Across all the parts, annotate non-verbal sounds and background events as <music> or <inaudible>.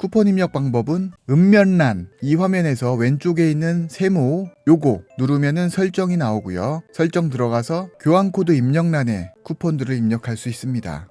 쿠폰 입력 방법은 음면란 이 화면에서 왼쪽에 있는 세모 요거 누르면은 설정이 나오고요. 설정 들어가서 교환 코드 입력란에 쿠폰들을 입력할 수 있습니다.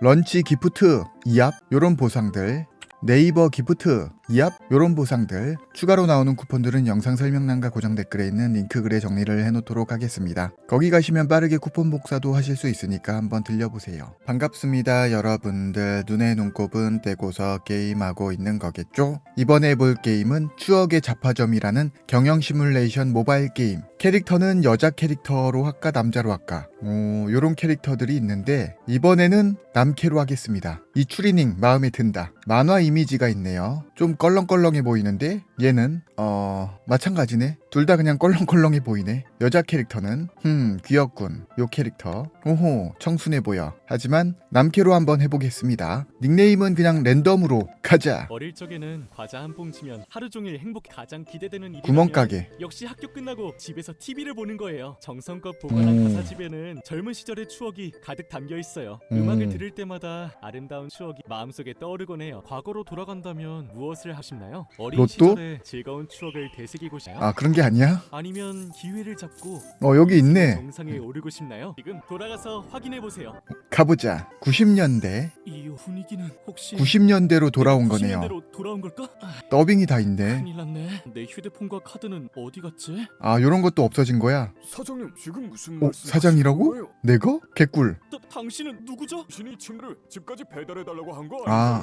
런치 기프트 이압 요런 보상들 네이버 기프트 이압 요런 보상들 추가로 나오는 쿠폰들은 영상 설명란과 고정 댓글에 있는 링크 글에 정리를 해놓도록 하겠습니다. 거기 가시면 빠르게 쿠폰 복사도 하실 수 있으니까 한번 들려보세요. 반갑습니다 여러분들 눈에 눈곱은 떼고서 게임하고 있는 거겠죠? 이번에 해볼 게임은 추억의 자파점이라는 경영 시뮬레이션 모바일 게임 캐릭터는 여자 캐릭터로 할까 남자로 할까 오, 요런 캐릭터들이 있는데 이번에는 남캐로 하겠습니다. 이 추리닝 마음에 든다. 만화 이미지가 있네요. 좀 껄렁껄렁해 보이는데 얘는 어 마찬가지네. 둘 다 그냥 껄렁껄렁해 보이네. 여자 캐릭터는 흠 귀엽군. 요 캐릭터 오호 청순해 보여. 하지만 남캐로 한번 해보겠습니다. 닉네임은 그냥 랜덤으로 가자. 어릴 적에는 과자 한 봉치면 하루 종일 행복 가장 기대되는 일이라면 구멍가게. 역시 학교 끝나고 집에서 TV를 보는 거예요. 정성껏 보관한 음. 가사집에는 젊은 시절의 추억이 가득 담겨 있어요. 음. 음악을 들을 때마다 아름다운 추억이 마음속에 떠오르곤 해요. 과거로 돌아간다면 무엇을 하시나요? 어린 로또? 시절 의 즐거운 추억을 되새기고 싶나요? 아 그런 게 아니야? 아니면 기회를 잡고 어 여기 있네. 정상에 오르고 싶나요? 지금 돌아가서 확인해 보세요. 가보자. 90년대. 이 분위기는 혹시 90년대로 돌아온 거네요. 90년대로 돌아온 걸까? 아, 더빙이 다 있네. 큰일 났네. 내 휴대폰과 카드는 어디 갔지? 아 요런 것도 없어진 거야. 사장님 지금 무슨 어, 말씀 사장이라고? 내가? 개꿀. 다, 당신은 누구죠? 신이 침을 집까지 배달해 달라고 한거 아,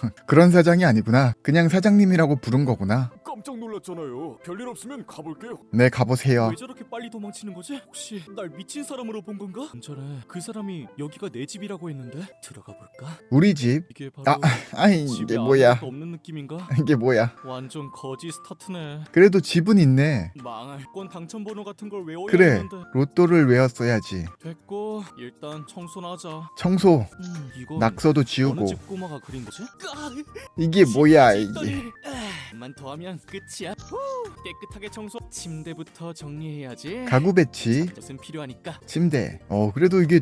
아니에요? <laughs> 그런 사장이 아니구나. 그냥 사장님이라고 부른 거구나. 놀랐잖아요. 별일 없으면 가볼게요. 네, 가보세요. 왜 저렇게 빨리 도망치는 거지? 혹시 날 미친 사람으로 본 건가? 전에 그 사람이 여기가 내 집이라고 했는데 들어가 볼까? 우리 집. 이게 바로 아, 아이, 집에 이게 뭐야. 아무것도 없는 느낌인가? <laughs> 이게 뭐야. 완전 거지 스타트네. 그래도 집은 있네. 망할 건 당첨 번호 같은 걸 외워야 그래. 하는데 로또를 외웠어야지. 됐고 일단 청소나 하자. 청소, 음, 이건 낙서도 어느 지우고. 집 꼬마가 그린 거지? 까! 이게 뭐야. 이게. 만 더 하면 끝이야. 후, 깨끗하게 청소. 침대부터 정리해야지. 가구 배치, 것은 필요하니까. 침대. 어, 그래도 이게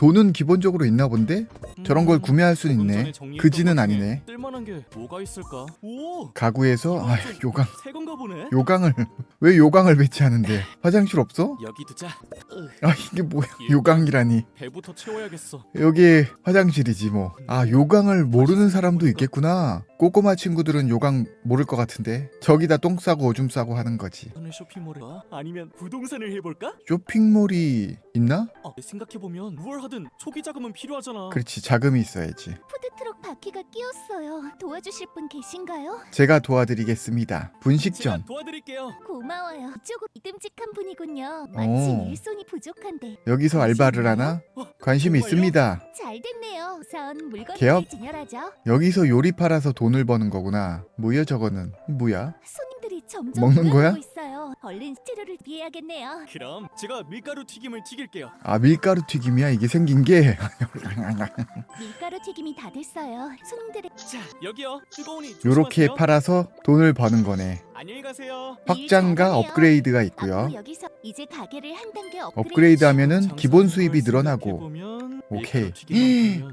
돈은 기본적으로 있나 본데? 저런 걸 음, 구매할 수 있네. 그지는 아니네. 쓸만한 게 뭐가 있을까? 오, 가구에서, 아, 요강. 새 건가 보네. 요강을, <laughs> 왜 요강을 배치하는데? 화장실 없어? 여기 두자. 으, 아, 이게 뭐야. 요강이라니. 배부터 채워야겠어. 여기 화장실이지 뭐. 아 요강을 모르는 사람도 있겠구나. 꼬꼬마 친구들은 요강 모를 것 같은데. 저기다 똥 싸고 오줌 싸고 하는 거지. 오늘 쇼핑몰에 가? 아니면 부동산을 해볼까? 쇼핑몰이 있나? 어, 생각해보면 뭘 하든 초기 자금은 필요하잖아. 그렇지 자금이 있어야지. 푸드트럭 바퀴가 끼었어요. 도와주실 분 계신가요? 제가 도와드리겠습니다. 제가 분식점. 도와드릴게요. 고마워요. 조금 믿음직한 분이군요. 마침 오. 일손이 부족한데 여기서 알바를 하나? 어, 관심 정말요? 있습니다. 잘 됐네요. 우선 물건을 개업? 진열하죠. 여기서 요리 팔아서 돈을 버는 거구나. 뭐야 저거는? 뭐야? 손님들이 점점 먹는 늘어나고 거야? 있어요. 얼른 재료를 비해야겠네요. 그럼 제가 밀가루 튀김을 튀길게요. 아 밀가루 튀김이야 이게 생긴 게. <laughs> 밀가루 튀김이 다 됐어요. 손님들의 자, 여기요. 뜨거우니 조심하세요. 팔아서 돈을 버는 거네. 안녕히 가세요. 확장과. 업그레이드가 있고요. 여기서 이제 가게를 한 단계 업그레이드. 하면은 기본 걸 수입이 늘어나고 오케이.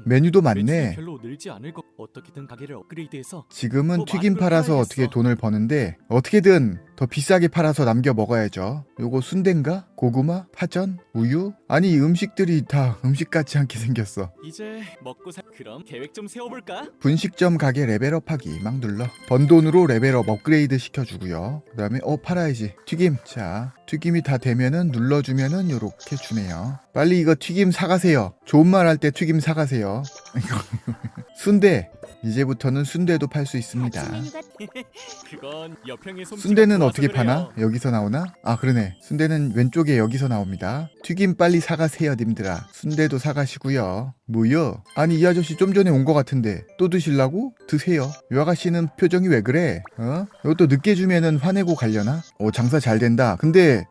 메뉴도 많네. 별로 늘지 않을 것. 어떻게든 가게를 업그레이드해서 지금은 더 튀김 팔아서. 어떻게 돈을 버는데 어떻게든 더 비싸게 팔아서 남겨 먹어야죠. 요거 순대인가? 고구마? 파전? 우유? 아니 이 음식들이 다 음식 같지 않게 생겼어. 이제 먹고 살. 그럼 계획 좀 세워볼까? 분식점 가게 레벨업하기 막 눌러. 번 돈으로 레벨업 업그레이드 시켜주고요. 그다음에 어 팔아야지. 튀김. 자 튀김이 다 되면은 눌러주면은 요렇게 주네요. 빨리 이거 튀김 사가세요. 좋은 말 할 때 튀김 사가세요. <laughs> 순대. 이제부터는 순대도 팔 수 있습니다. <laughs> 순대는 어떻게. 파나? 여기서 나오나? 아 그러네. 순대는 왼쪽에 여기서 나옵니다. 튀김 빨리 사가세요, 님들아. 순대도 사가시고요. 뭐요? 아니 이 아저씨 좀 전에 온거 같은데 또 드실라고? 드세요. 이 아가씨는 표정이 왜 그래? 어? 이것도 늦게 주면은 화내고 갈려나? 오 장사 잘 된다. 근데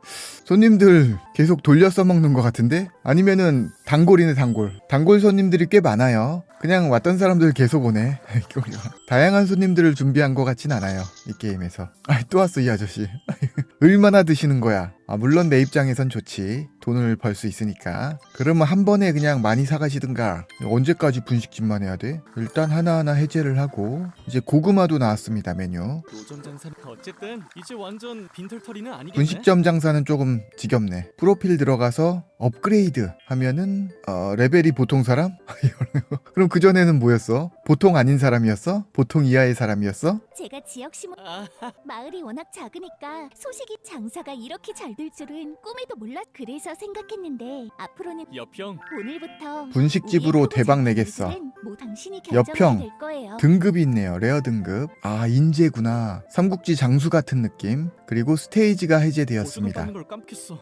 손님들 계속 돌려 써먹는 것 같은데? 아니면은 단골이네 단골. 단골 손님들이 꽤 많아요. 그냥 왔던 사람들 계속 오네. <laughs> 다양한 손님들을 준비한 것 같진 않아요. 이 게임에서. 아, 또 왔어 이 아저씨. <laughs> 얼마나 드시는 거야? 아, 물론 내 입장에선 좋지. 돈을 벌 수 있으니까. 그러면 한 번에 그냥 많이 사가시든가. 언제까지 분식집만 해야 돼? 일단 하나하나 해제를 하고 이제 고구마도 나왔습니다 메뉴. 노점 어쨌든 이제 완전 빈털터리는 아니겠네. 분식점 장사는 조금 지겹네. 프로필 들어가서 업그레이드 하면은 어, 레벨이 보통 사람? <laughs> 그럼 그 전에는 뭐였어? 보통 아닌 사람이었어? 보통 이하의 사람이었어? 제가 지역 시모 아, <laughs> 마을이 워낙 작으니까 소식이 장사가 이렇게 잘 될 줄은 꿈에도 몰랐. 그래서 생각했는데 앞으로는 여평 오늘부터 분식집으로 대박 내겠어. 뭐 당신이 여평. 결정하게 될 거예요. 등급이 있네요. 레어 등급. 아 인재구나. 삼국지 장수 같은 느낌. 그리고 스테이지가 해제되었습니다. 걸.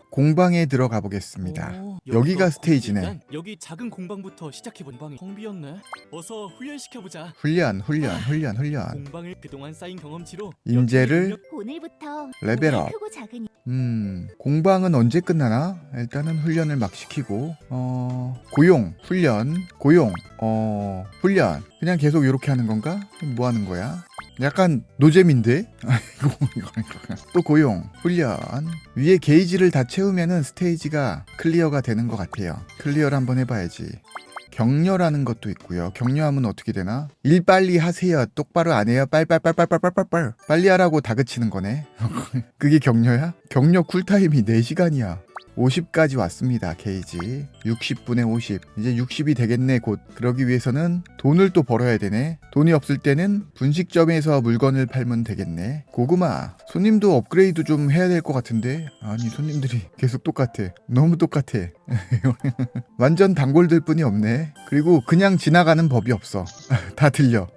공방에 들어가 보겠습니다. 오, 여기가 스테이지네. 여기 작은 공방부터 시작해 본 방이 텅 비었네. 어서 훈련시켜 보자. 훈련, 훈련, 훈련, 훈련. 공방을 그동안 쌓인 경험치로 인재를 오늘부터 레벨업. 크고 작은 음, 공방은 언제 끝나나? 일단은 훈련을 막 시키고, 어, 고용, 훈련, 고용, 어, 훈련. 그냥 계속 이렇게 하는 건가? 뭐 하는 거야? 약간 노잼인데? <laughs> 또 고용, 훈련. 위에 게이지를 다 채우면은 스테이지가 클리어가 되는 것 같아요. 클리어를 한번 해봐야지. 격려라는 것도 있고요. 격려하면 어떻게 되나? 일 빨리 하세요. 똑바로 안 해요. 빨빨빨빨빨빨빨. 빨리 하라고 다그치는 거네. <laughs> 그게 격려야? 격려 쿨타임이 4시간이야. 50까지 왔습니다. 게이지. 60분에 50. 이제 60이 되겠네 곧. 그러기 위해서는 돈을 또 벌어야 되네. 돈이 없을 때는 분식점에서 물건을 팔면 되겠네. 고구마. 손님도 업그레이드 좀 해야 될 것 같은데. 아니 손님들이 <laughs> 계속 똑같아. 너무 똑같아. <laughs> 완전 단골들 뿐이 없네. 그리고 그냥 지나가는 법이 없어. <laughs> 다 들려.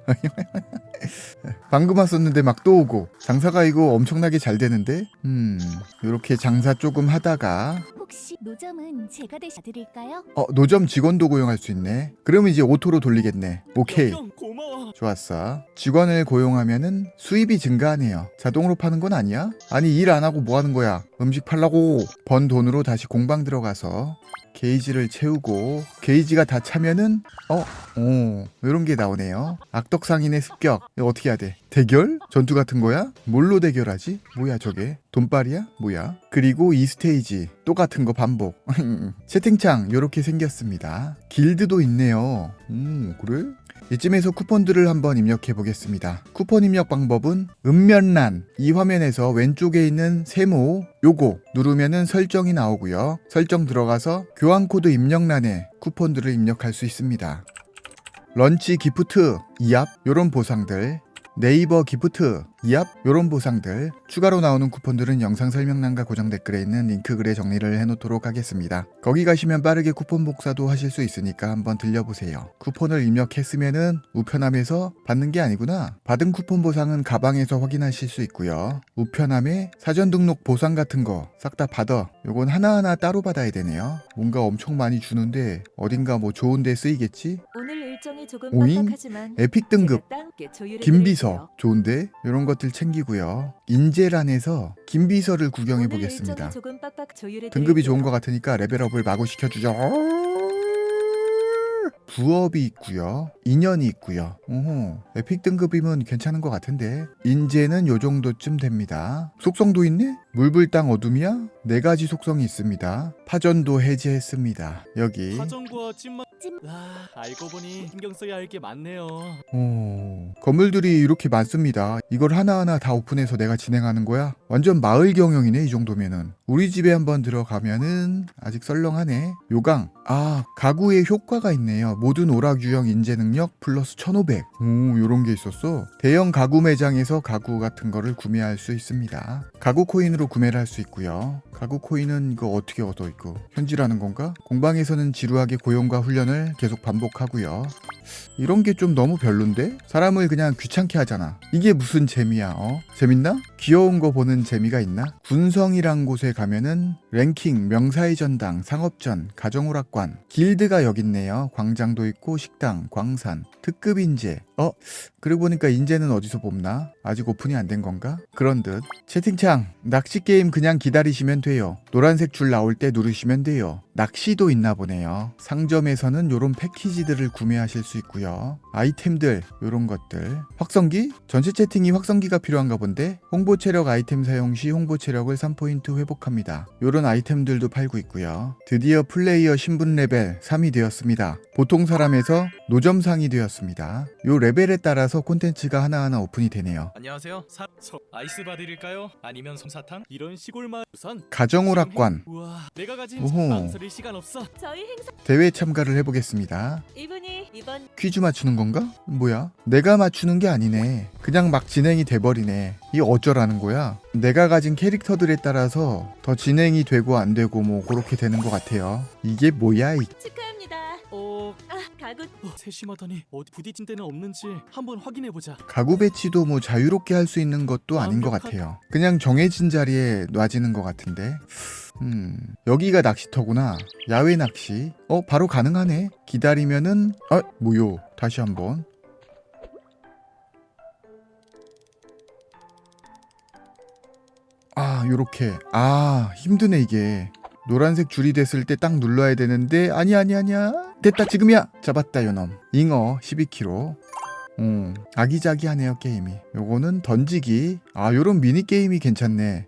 <laughs> 방금 왔었는데 막 또 오고. 장사가 이거 엄청나게 잘 되는데? 음 요렇게 장사 조금 하다가. 혹시 노점은 제가 대신 드릴까요? 어 노점 직원도 고용할 수 있네. 그러면 이제 오토로 돌리겠네. 오케이. 여평 고마워. 좋았어. 직원을 고용하면은 수입이 증가하네요. 자동으로 파는 건 아니야? 아니 일 안 하고 뭐 하는 거야? 음식 팔라고. 번 돈으로 다시 공방 들어가서 게이지를 채우고 게이지가 다 차면은 어? 오 이런 게 나오네요 악덕상인의 습격 이거 어떻게 해야 돼? 대결? 전투 같은 거야? 뭘로 대결하지? 뭐야 저게? 돈빨이야? 뭐야? 그리고 이 스테이지 또 같은 거 반복 <laughs> 채팅창 요렇게 생겼습니다 길드도 있네요 음 그래? 이쯤에서 쿠폰들을 한번 입력해 보겠습니다. 쿠폰 입력 방법은 음면란 이 화면에서 왼쪽에 있는 세모 요거 누르면은 설정이 나오고요. 설정 들어가서 교환 코드 입력란에 쿠폰들을 입력할 수 있습니다. 런치 기프트 이압 요런 보상들 네이버 기프트 이압 요런 보상들 추가로 나오는 쿠폰들은 영상 설명란과 고정 댓글에 있는 링크 글에 정리를 해놓도록 하겠습니다. 거기 가시면 빠르게 쿠폰 복사도 하실 수 있으니까 한번 들려보세요. 쿠폰을 입력했으면은 우편함에서 받는 게 아니구나. 받은 쿠폰 보상은 가방에서 확인하실 수 있고요. 우편함에 사전 등록 보상 같은 거 싹 다 받아. 요건 하나하나 따로 받아야 되네요. 뭔가 엄청 많이 주는데 어딘가 뭐 좋은 데 쓰이겠지? 오늘 일정이 조금 오잉? 빡빡하지만 에픽 등급 제가 함께 조율해 김비서 드릴게요. 좋은데 이런 것들 챙기고요. 인재란에서 김비서를 구경해 보겠습니다. 등급이. 좋은 것 같으니까 레벨업을 마구 시켜주죠. 부업이 있고요. 인연이 있고요. 오호. 에픽 등급이면 괜찮은 것 같은데 인재는 요 정도쯤 됩니다. 속성도 있네? 물불땅 어둠이야? 네 가지 속성이 있습니다. 파전도 해제했습니다. 여기 찐- 아, 알고 보니 신경 써야 할 게 많네요. 오, 건물들이 이렇게 많습니다. 이걸 하나하나 다 오픈해서 내가 진행하는 거야? 완전 마을 경영이네, 이 정도면은. 우리 집에 한번 들어가면은 아직 썰렁하네. 요강. 아, 가구에 효과가 있네요. 모든 오락 유형 인재 능력 플러스 1500. 오, 요런 게 있었어. 대형 가구 매장에서 가구 같은 거를 구매할 수 있습니다. 가구 코인으로 구매를 할 수 있고요. 가구 코인은 이거 어떻게 얻어 있고 현질하는 건가? 공방에서는 지루하게 고용과 훈련 을 계속 반복하고요. 이런 게 좀 너무 별론데? 사람을 그냥 귀찮게 하잖아. 이게 무슨 재미야, 어? 재밌나? 귀여운 거 보는 재미가 있나? 군성이란 곳에 가면은 랭킹, 명사의 전당, 상업전, 가정오락관, 길드가 여기 있네요. 광장도 있고 식당, 광산, 특급 인재. 어? 그러고 보니까 인재는 어디서 뽑나? 아직 오픈이 안 된 건가? 그런 듯. 채팅창, 낚시 게임 그냥 기다리시면 돼요. 노란색 줄 나올 때 누르시면 돼요. 낚시도 있나 보네요. 상점에서는 요런 패키지들을 구매하실 수 있고요. 아이템들, 요런 것들. 확성기? 전체 채팅이 확성기가 필요한가 본데? 홍보 체력 아이템 사용 시 홍보 체력을 3포인트 회복합니다. 요런 아이템들도 팔고 있고요. 드디어 플레이어 신분 레벨 3이 되었습니다. 보통 사람에서 노점상이 되었습니다. 요 레벨에 따라서 콘텐츠가 하나하나 오픈이 되네요. 안녕하세요. 사... 저... 아이스 바드릴까요? 아니면 솜사탕? 이런 시골 마을선 가정오락관 우와 내가 가진 오호. 망설일 시간 없어 저희 행사 대회 참가를 해보겠습니다. 이분이 이번 퀴즈 맞추는 건가? 뭐야? 내가 맞추는 게 아니네. 그냥 막 진행이 돼버리네. 이 어쩌라는 거야? 내가 가진 캐릭터들에 따라서 더 진행이 되고 안 되고 뭐 그렇게 되는 것 같아요. 이게 뭐야? 이. 어... 아 가구 어, 세심하다니 어디 부딪힌 데는 없는지 한번 확인해 보자 가구 배치도 뭐 자유롭게 할 수 있는 것도 아닌 것 같아요. 그냥 정해진 자리에 놔지는 것 같은데. 음, 여기가 낚시터구나. 야외 낚시. 어, 바로 가능하네. 기다리면은, 아, 뭐요? 다시 한번. 아, 요렇게. 아, 힘드네, 이게. 노란색 줄이 됐을 때 딱 눌러야 되는데, 아니, 아니, 아니야. 됐다, 지금이야! 잡았다, 요놈. 잉어 12kg. 음, 아기자기하네요 게임이. 요거는 던지기. 아, 요런 미니 게임이 괜찮네.